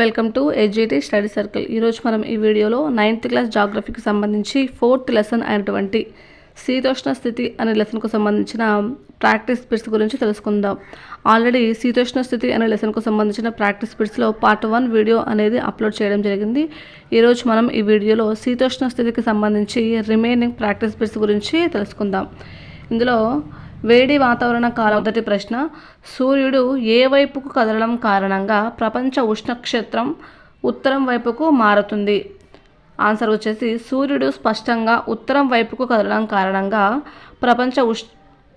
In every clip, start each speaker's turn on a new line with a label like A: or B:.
A: Welcome to ఎడ్జిటీ study circle ఈరోజు మనం ఈ వీడియోలో నైన్త్ క్లాస్ జాగ్రఫీకి సంబంధించి ఫోర్త్ లెసన్ అయినటువంటి శీతోష్ణ స్థితి అనే లెసన్కు సంబంధించిన ప్రాక్టీస్ బిట్స్ గురించి తెలుసుకుందాం. ఆల్రెడీ శీతోష్ణ స్థితి అనే లెసన్కు సంబంధించిన ప్రాక్టీస్ బిట్స్లో పార్ట్ వన్ వీడియో అనేది అప్లోడ్ చేయడం జరిగింది. ఈరోజు మనం ఈ వీడియోలో శీతోష్ణ స్థితికి సంబంధించి రిమైనింగ్ ప్రాక్టీస్ బిట్స్ గురించి తెలుసుకుందాం. ఇందులో వేడి వాతావరణ కాలం. మొదటి ప్రశ్న సూర్యుడు ఏ వైపుకు కదలడం కారణంగా ప్రపంచ ఉష్ణక్షేత్రం ఉత్తరం వైపుకు మారుతుంది? ఆన్సర్ వచ్చేసి సూర్యుడు స్పష్టంగా ఉత్తరం వైపుకు కదలడం కారణంగా ప్రపంచ ఉష్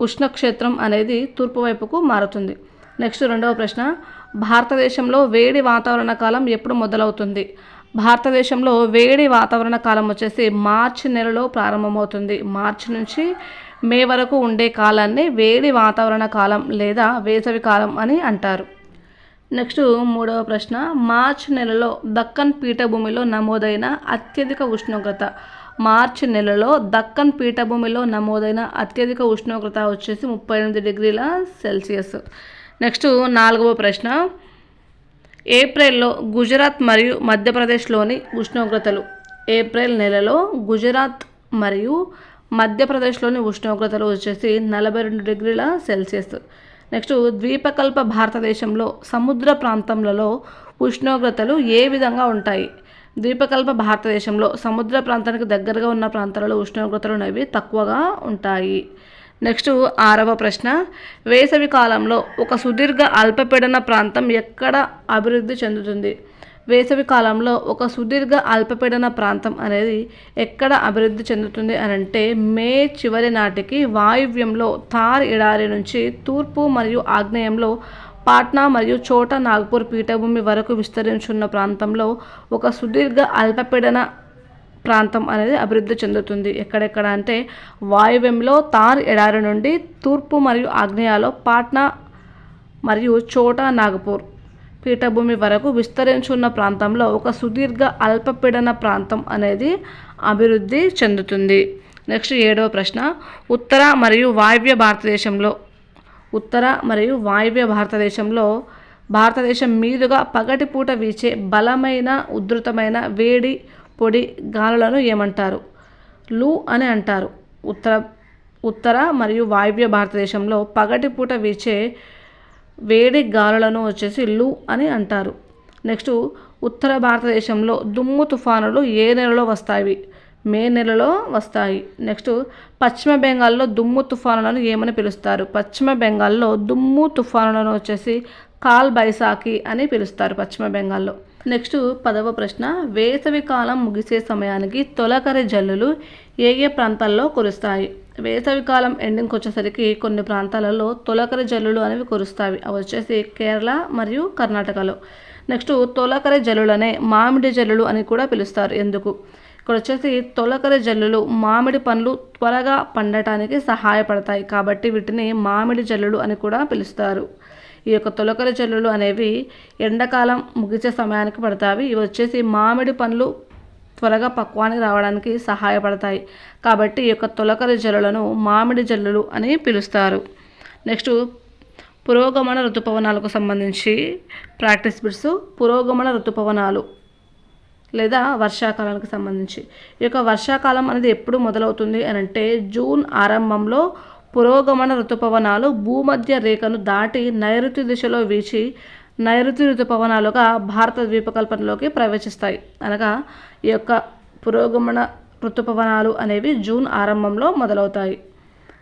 A: ఉష్ణక్షేత్రం అనేది తూర్పు వైపుకు మారుతుంది. నెక్స్ట్ రెండవ ప్రశ్న భారతదేశంలో వేడి వాతావరణ కాలం ఎప్పుడు మొదలవుతుంది? భారతదేశంలో వేడి వాతావరణ కాలం వచ్చేసి మార్చి నెలలో ప్రారంభమవుతుంది. మార్చి నుంచి మే వరకు ఉండే కాలాన్ని వేడి వాతావరణ కాలం లేదా వేసవి కాలం అని అంటారు. నెక్స్ట్ మూడవ ప్రశ్న మార్చ్ నెలలో దక్కన్ పీఠభూమిలో నమోదైన అత్యధిక ఉష్ణోగ్రత. మార్చి నెలలో దక్కన్ పీఠభూమిలో నమోదైన అత్యధిక ఉష్ణోగ్రత వచ్చేసి ముప్పై ఎనిమిది డిగ్రీల సెల్సియస్. నెక్స్ట్ నాలుగవ ప్రశ్న ఏప్రిల్లో గుజరాత్ మరియు మధ్యప్రదేశ్లోని ఉష్ణోగ్రతలు. ఏప్రిల్ నెలలో గుజరాత్ మరియు మధ్యప్రదేశ్లోని ఉష్ణోగ్రతలు వచ్చేసి నలభై రెండు డిగ్రీల సెల్సియస్. నెక్స్ట్ ద్వీపకల్ప భారతదేశంలో సముద్ర ప్రాంతంలో ఉష్ణోగ్రతలు ఏ విధంగా ఉంటాయి? ద్వీపకల్ప భారతదేశంలో సముద్ర ప్రాంతానికి దగ్గరగా ఉన్న ప్రాంతాలలో ఉష్ణోగ్రతలు అనేవి తక్కువగా ఉంటాయి. నెక్స్ట్ ఆరవ ప్రశ్న వేసవి కాలంలో ఒక సుదీర్ఘ అల్పపీడన ప్రాంతం ఎక్కడ అభివృద్ధి చెందుతుంది? వేసవి కాలంలో ఒక సుదీర్ఘ అల్పపీడన ప్రాంతం అనేది ఎక్కడ అభివృద్ధి చెందుతుంది అని అంటే మే చివరి నాటికి వాయువ్యంలో థార్ ఎడారి నుంచి తూర్పు మరియు ఆగ్నేయంలో పాట్నా మరియు చోటా నాగ్పూర్ పీఠభూమి వరకు విస్తరించున్న ప్రాంతంలో ఒక సుదీర్ఘ అల్పపీడన ప్రాంతం అనేది అభివృద్ధి చెందుతుంది. ఎక్కడెక్కడ అంటే వాయువ్యంలో తార్ ఎడారి నుండి తూర్పు మరియు ఆగ్నేయాలో పాట్నా మరియు చోటా నాగపూర్ పీఠభూమి వరకు విస్తరించున్న ప్రాంతంలో ఒక సుదీర్ఘ అల్పపీడన ప్రాంతం అనేది అభివృద్ధి చెందుతుంది. నెక్స్ట్ ఏడవ ప్రశ్న. ఉత్తర మరియు వాయువ్య భారతదేశంలో ఉత్తర మరియు వాయువ్య భారతదేశంలో భారతదేశం మీదుగా పగటిపూట వీచే బలమైన ఉధృతమైన వేడి పొడి గాలులను ఏమంటారు? లూ అని అంటారు. ఉత్తర ఉత్తర మరియు వాయువ్య భారతదేశంలో పగటిపూట వీచే వేడి గాలులను వచ్చేసి లూ అని అంటారు. నెక్స్ట్ ఉత్తర భారతదేశంలో దుమ్ము తుఫానులు ఏ నెలలో వస్తాయి? మే నెలలో వస్తాయి. నెక్స్ట్ పశ్చిమ బెంగాల్లో దుమ్ము తుఫానులను ఏమని పిలుస్తారు? పశ్చిమ బెంగాల్లో దుమ్ము తుఫానులను వచ్చేసి కాల్ బైసాకి అని పిలుస్తారు పశ్చిమ బెంగాల్లో. నెక్స్ట్ పదవ ప్రశ్న వేసవి కాలం ముగిసే సమయానికి తొలకరి జల్లులు ఏ ఏ ప్రాంతాల్లో కురుస్తాయి? వేసవి కాలం ఎండింగ్కి వచ్చేసరికి కొన్ని ప్రాంతాలలో తొలకరి జల్లులు అనేవి కురుస్తాయి. అవి వచ్చేసి కేరళ మరియు కర్ణాటకలో. నెక్స్ట్ తొలకరి జల్లులనే మామిడి జల్లులు అని కూడా పిలుస్తారు. ఎందుకు? ఇక్కడ వచ్చేసి తొలకరి జల్లులు మామిడి పండ్లు త్వరగా పండటానికి సహాయపడతాయి. కాబట్టి వీటిని మామిడి జల్లులు అని కూడా పిలుస్తారు. ఈ యొక్క తొలకరి జల్లులు అనేవి ఎండాకాలం ముగిసే సమయానికి పడతాయి. ఇవి వచ్చేసి మామిడి పండ్లు త్వరగా పక్వానికి రావడానికి సహాయపడతాయి. కాబట్టి ఈ యొక్క తొలకరి జల్లులను మామిడి జల్లులు అని పిలుస్తారు. నెక్స్ట్ పురోగమన ఋతుపవనాలకు సంబంధించి ప్రాక్టీస్ బిట్స్ పురోగమన ఋతుపవనాలు లేదా వర్షాకాలానికి సంబంధించి. ఈ యొక్క వర్షాకాలం అనేది ఎప్పుడు మొదలవుతుంది అని అంటే జూన్ ఆరంభంలో పురోగమన ఋతుపవనాలు భూమధ్య రేఖను దాటి నైరుతి దిశలో వీచి నైరుతి ఋతుపవనాలుగా భారత ద్వీపకల్పనలోకి ప్రవేశిస్తాయి. అనగా ఈ యొక్క పురోగమన ఋతుపవనాలు అనేవి జూన్ ఆరంభంలో మొదలవుతాయి.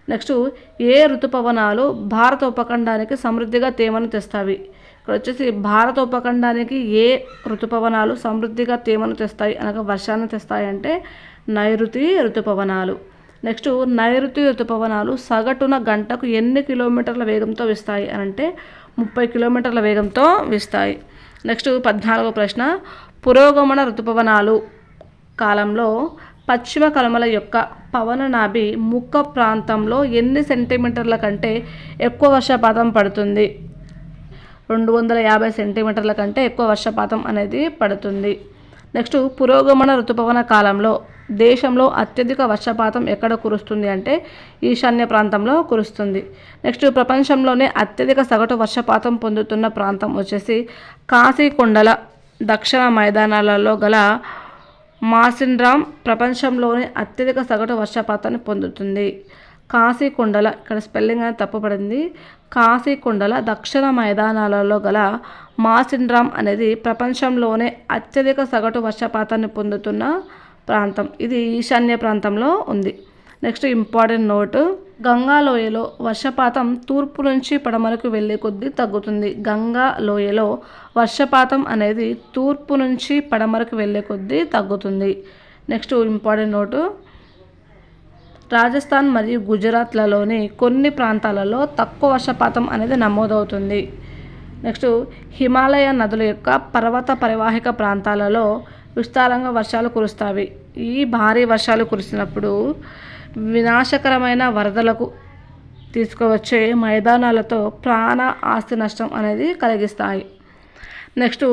A: నెక్స్ట్ ఏ ఋతుపవనాలు భారత ఉపఖండానికి సమృద్ధిగా తేమను తెస్తాయి? ఇక్కడ వచ్చేసి భారత ఉపఖండానికి ఏ ఋతుపవనాలు సమృద్ధిగా తేమను తెస్తాయి? అనగా వర్షాన్ని తెస్తాయి అంటే నైరుతి ఋతుపవనాలు. నెక్స్ట్ నైరుతి ఋతుపవనాలు సగటున గంటకు ఎన్ని కిలోమీటర్ల వేగంతో వీస్తాయి అని అంటే ముప్పై కిలోమీటర్ల వేగంతో వీస్తాయి. నెక్స్ట్ పద్నాలుగో ప్రశ్న పురోగమన ఋతుపవనాలు కాలంలో పశ్చిమ కలమల యొక్క పవన నాభి ముక్క ప్రాంతంలో ఎన్ని సెంటీమీటర్ల కంటే ఎక్కువ వర్షపాతం పడుతుంది? రెండు వందల యాభై సెంటీమీటర్ల కంటే ఎక్కువ వర్షపాతం అనేది పడుతుంది. నెక్స్ట్ పురోగమన ఋతుపవన కాలంలో దేశంలో అత్యధిక వర్షపాతం ఎక్కడ కురుస్తుంది అంటే ఈశాన్య ప్రాంతంలో కురుస్తుంది. నెక్స్ట్ ప్రపంచంలోనే అత్యధిక సగటు వర్షపాతం పొందుతున్న ప్రాంతం వచ్చేసి కాశీకొండల దక్షిణ మైదానాలలో గల మాసిన్రామ్ ప్రపంచంలోనే అత్యధిక సగటు వర్షపాతాన్ని పొందుతుంది. కాశీకొండల ఇక్కడ స్పెల్లింగ్ అనేది తప్పుపడింది కాశీకొండల దక్షిణ మైదానాలలో గల మాసిన్రామ్ అనేది ప్రపంచంలోనే అత్యధిక సగటు వర్షపాతాన్ని పొందుతున్న ప్రాంతం. ఇది ఈశాన్య ప్రాంతంలో ఉంది. Next important note. గంగా లోయలో వర్షపాతం తూర్పు నుంచి పడమరకు వెళ్ళే కొద్దీ తగ్గుతుంది. గంగా లోయలో వర్షపాతం అనేది తూర్పు నుంచి పడమరకు వెళ్ళే కొద్దీ తగ్గుతుంది. Next important note. రాజస్థాన్ మరియు గుజరాత్లలోని కొన్ని ప్రాంతాలలో తక్కువ వర్షపాతం అనేది నమోదవుతుంది. నెక్స్ట్ హిమాలయ నదుల యొక్క పర్వత పరివాహిక ప్రాంతాలలో విస్తారంగా వర్షాలు కురుస్తాయి. ఈ భారీ వర్షాలు కురిసినప్పుడు వినాశకరమైన వరదలకు తీసుకువచ్చే మైదానాలతో ప్రాణ ఆస్తి నష్టం అనేది కలిగిస్తాయి. నెక్స్ట్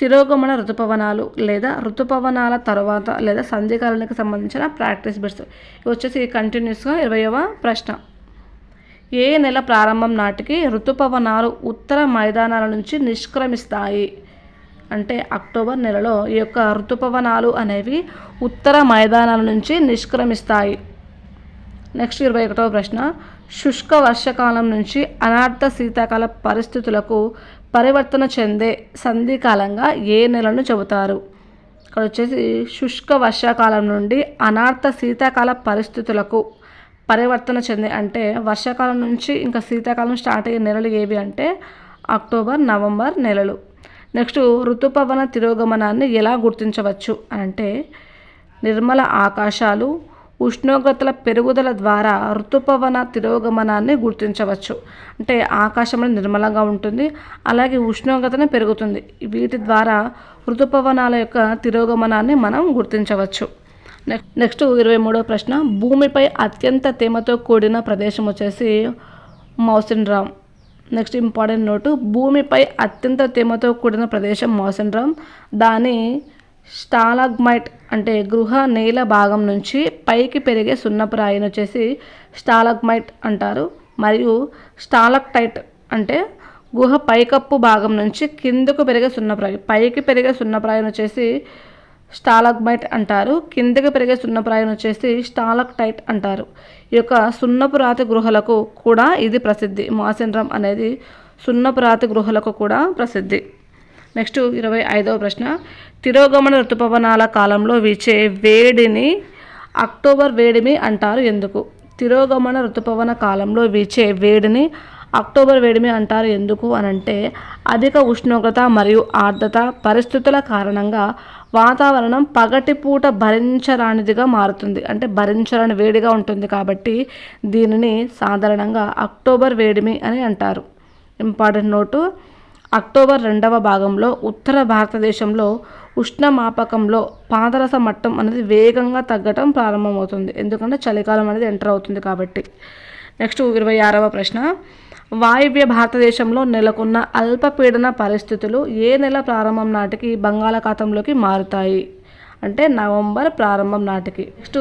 A: తిరోగమన ఋతుపవనాలు లేదా ఋతుపవనాల తర్వాత లేదా సంధికాలానికి సంబంధించిన ప్రాక్టీస్ బిట్స్ ఇవి వచ్చేసి కంటిన్యూస్గా ఇరవయవ ప్రశ్న. ఏ నెల ప్రారంభం నాటికి ఋతుపవనాలు ఉత్తర మైదానాల నుంచి నిష్క్రమిస్తాయి? అంటే అక్టోబర్ నెలలో ఈ యొక్క ఋతుపవనాలు అనేవి ఉత్తర మైదానాల నుంచి నిష్క్రమిస్తాయి. నెక్స్ట్ ఇరవై ఒకటవ ప్రశ్న. శుష్క వర్షకాలం నుంచి అనార్థ శీతాకాల పరిస్థితులకు పరివర్తన చెందే సంధికాలంగా ఏ నెలను చెబుతారు? ఇక్కడ వచ్చేసి శుష్క వర్షాకాలం నుండి అనార్థ శీతాకాల పరిస్థితులకు పరివర్తన చెందే అంటే వర్షాకాలం నుంచి ఇంకా శీతాకాలం స్టార్ట్ అయ్యే నెలలు ఏవి అంటే అక్టోబర్ నవంబర్ నెలలు. నెక్స్ట్ ఋతుపవన తిరోగమనాన్ని ఎలా గుర్తించవచ్చు అంటే నిర్మల ఆకాశాలు ఉష్ణోగ్రతల పెరుగుదల ద్వారా ఋతుపవన తిరోగమనాన్ని గుర్తించవచ్చు. అంటే ఆకాశంలో నిర్మలంగా ఉంటుంది అలాగే ఉష్ణోగ్రతను పెరుగుతుంది. వీటి ద్వారా ఋతుపవనాల యొక్క తిరోగమనాన్ని మనం గుర్తించవచ్చు. నెక్స్ట్ ఇరవై మూడో ప్రశ్న భూమిపై అత్యంత తేమతో కూడిన ప్రదేశం వచ్చేసి Mawsynram next important note భూమిపై అత్యంత తేమతో కూడిన ప్రదేశం మౌసిన్ దాని స్టాలగ్మైట్ అంటే గృహ నేల భాగం నుంచి పైకి పెరిగే సున్నపురాయిని వచ్చేసి స్టాలగ్మైట్ అంటారు. మరియు స్టాలక్టైట్ అంటే గుహ పైకప్పు భాగం నుంచి కిందకు పెరిగే సున్నప్రాయి పైకి పెరిగే సున్నప్రాయిని వచ్చేసి స్టాలగ్మైట్ అంటారు. కిందకి పెరిగే సున్నప్రాయిని వచ్చేసి స్టాలక్టైట్ అంటారు. ఈ యొక్క సున్నపు రాతి గృహలకు కూడా ఇది ప్రసిద్ధి. మాసిన్రం అనేది సున్నపు రాతి గృహలకు కూడా ప్రసిద్ధి. నెక్స్ట్ ఇరవై ఐదవ ప్రశ్న. తిరోగమన ఋతుపవనాల కాలంలో వీచే వేడిని అక్టోబర్ వేడిమి అంటారు. ఎందుకు? తిరోగమన ఋతుపవన కాలంలో వీచే వేడిని అక్టోబర్ వేడిమి అంటారు ఎందుకు అని అంటే అధిక ఉష్ణోగ్రత మరియు ఆర్ద్రత పరిస్థితుల కారణంగా వాతావరణం పగటిపూట భరించరానిదిగా మారుతుంది. అంటే భరించరాని వేడిగా ఉంటుంది కాబట్టి దీనిని సాధారణంగా అక్టోబర్ వేడిమి అని అంటారు. ఇంపార్టెంట్ నోటు అక్టోబర్ రెండవ భాగంలో ఉత్తర భారతదేశంలో ఉష్ణమాపకంలో పాదరస మట్టం అనేది వేగంగా తగ్గటం ప్రారంభమవుతుంది. ఎందుకంటే చలికాలం అనేది ఎంటర్ అవుతుంది కాబట్టి. నెక్స్ట్ ఇరవై ఆరవ ప్రశ్న. వాయువ్య భారతదేశంలో నెలకొన్న అల్పపీడన పరిస్థితులు ఏ నెల ప్రారంభం నాటికి బంగాళాఖాతంలోకి మారుతాయి? అంటే నవంబర్ ప్రారంభం నాటికి. Next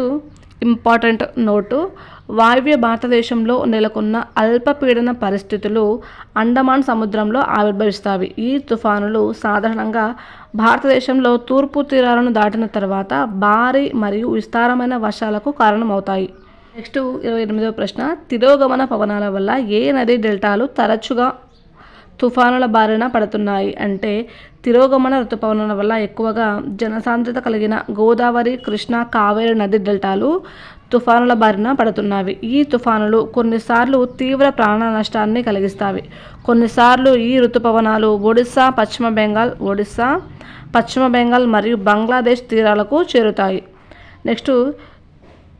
A: important note. వాయువ్య భారతదేశంలో నెలకొన్న అల్పపీడన పరిస్థితులు అండమాన్ సముద్రంలో ఆవిర్భవిస్తాయి. ఈ తుఫానులు సాధారణంగా భారతదేశంలో తూర్పు తీరాలను దాటిన తర్వాత భారీ మరియు విస్తారమైన వర్షాలకు కారణమవుతాయి. నెక్స్ట్ ఇరవై ఎనిమిదవ ప్రశ్న. తిరోగమన పవనాల వల్ల ఏ నది డెల్టాలు తరచుగా తుఫానుల బారిన పడుతున్నాయి? అంటే తిరోగమన ఋతుపవనాల వల్ల ఎక్కువగా జనసాంద్రత కలిగిన గోదావరి కృష్ణ కావేరి నది డెల్టాలు తుఫానుల బారిన పడుతున్నవి ఈ తుఫానులు కొన్నిసార్లు తీవ్ర ప్రాణ నష్టాన్ని కలిగిస్తాయి. కొన్నిసార్లు ఈ ఋతుపవనాలు ఒడిస్సా పశ్చిమ బెంగాల్ ఒడిస్సా పశ్చిమ బెంగాల్ మరియు బంగ్లాదేశ్ తీరాలకు చేరుతాయి. నెక్స్ట్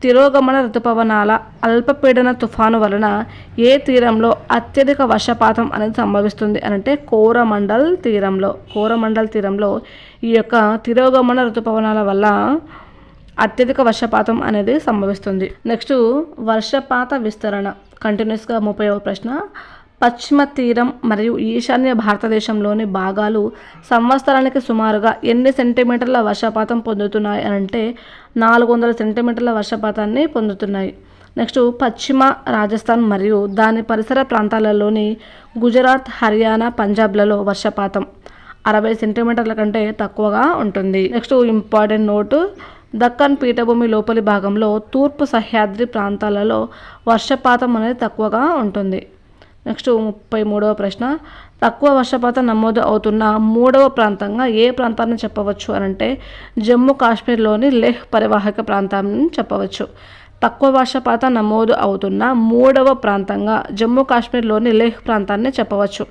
A: తిరోగమన ఋతుపవనాల అల్పపీడన తుఫాను వలన ఏ తీరంలో అత్యధిక వర్షపాతం అనేది సంభవిస్తుంది అని అంటే కోరమండల్ తీరంలో కోరమండల్ తీరంలో ఈ యొక్క తిరోగమన ఋతుపవనాల వల్ల అత్యధిక వర్షపాతం అనేది సంభవిస్తుంది. నెక్స్ట్ వర్షపాత విస్తరణ కంటిన్యూస్గా ముప్పై ప్రశ్న. పశ్చిమ తీరం మరియు ఈశాన్య భారతదేశంలోని భాగాలు సంవత్సరానికి సుమారుగా ఎన్ని సెంటీమీటర్ల వర్షపాతం పొందుతున్నాయి అంటే నాలుగు వందల సెంటీమీటర్ల వర్షపాతాన్ని పొందుతున్నాయి. నెక్స్ట్ పశ్చిమ రాజస్థాన్ మరియు దాని పరిసర ప్రాంతాలలోని గుజరాత్ హర్యానా పంజాబ్లలో వర్షపాతం అరవై సెంటీమీటర్ల కంటే తక్కువగా ఉంటుంది. నెక్స్ట్ ఇంపార్టెంట్ నోటు దక్కన్ పీఠభూమి లోపలి భాగంలో తూర్పు సహ్యాద్రి ప్రాంతాలలో వర్షపాతం అనేది తక్కువగా ఉంటుంది. నెక్స్ట్ ముప్పై మూడవ ప్రశ్న. తక్కువ వర్షపాతం నమోదు అవుతున్న మూడవ ప్రాంతంగా ఏ ప్రాంతాన్ని చెప్పవచ్చు అని అంటే జమ్మూ కాశ్మీర్లోని లెహ్ పరివాహక ప్రాంతాన్ని చెప్పవచ్చు. తక్కువ వర్షపాతం నమోదు అవుతున్న మూడవ ప్రాంతంగా జమ్మూ కాశ్మీర్లోని లేహ్ ప్రాంతాన్ని చెప్పవచ్చు.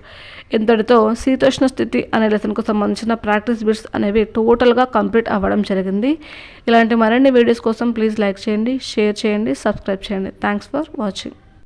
A: ఇంతటితో శీతోష్ణ స్థితి అనే లెసన్కు సంబంధించిన ప్రాక్టీస్ బిట్స్ అనేవి టోటల్గా కంప్లీట్ అవ్వడం జరిగింది. ఇలాంటి మరిన్ని వీడియోస్ కోసం ప్లీజ్ లైక్ చేయండి షేర్ చేయండి సబ్స్క్రైబ్ చేయండి. Thanks for watching.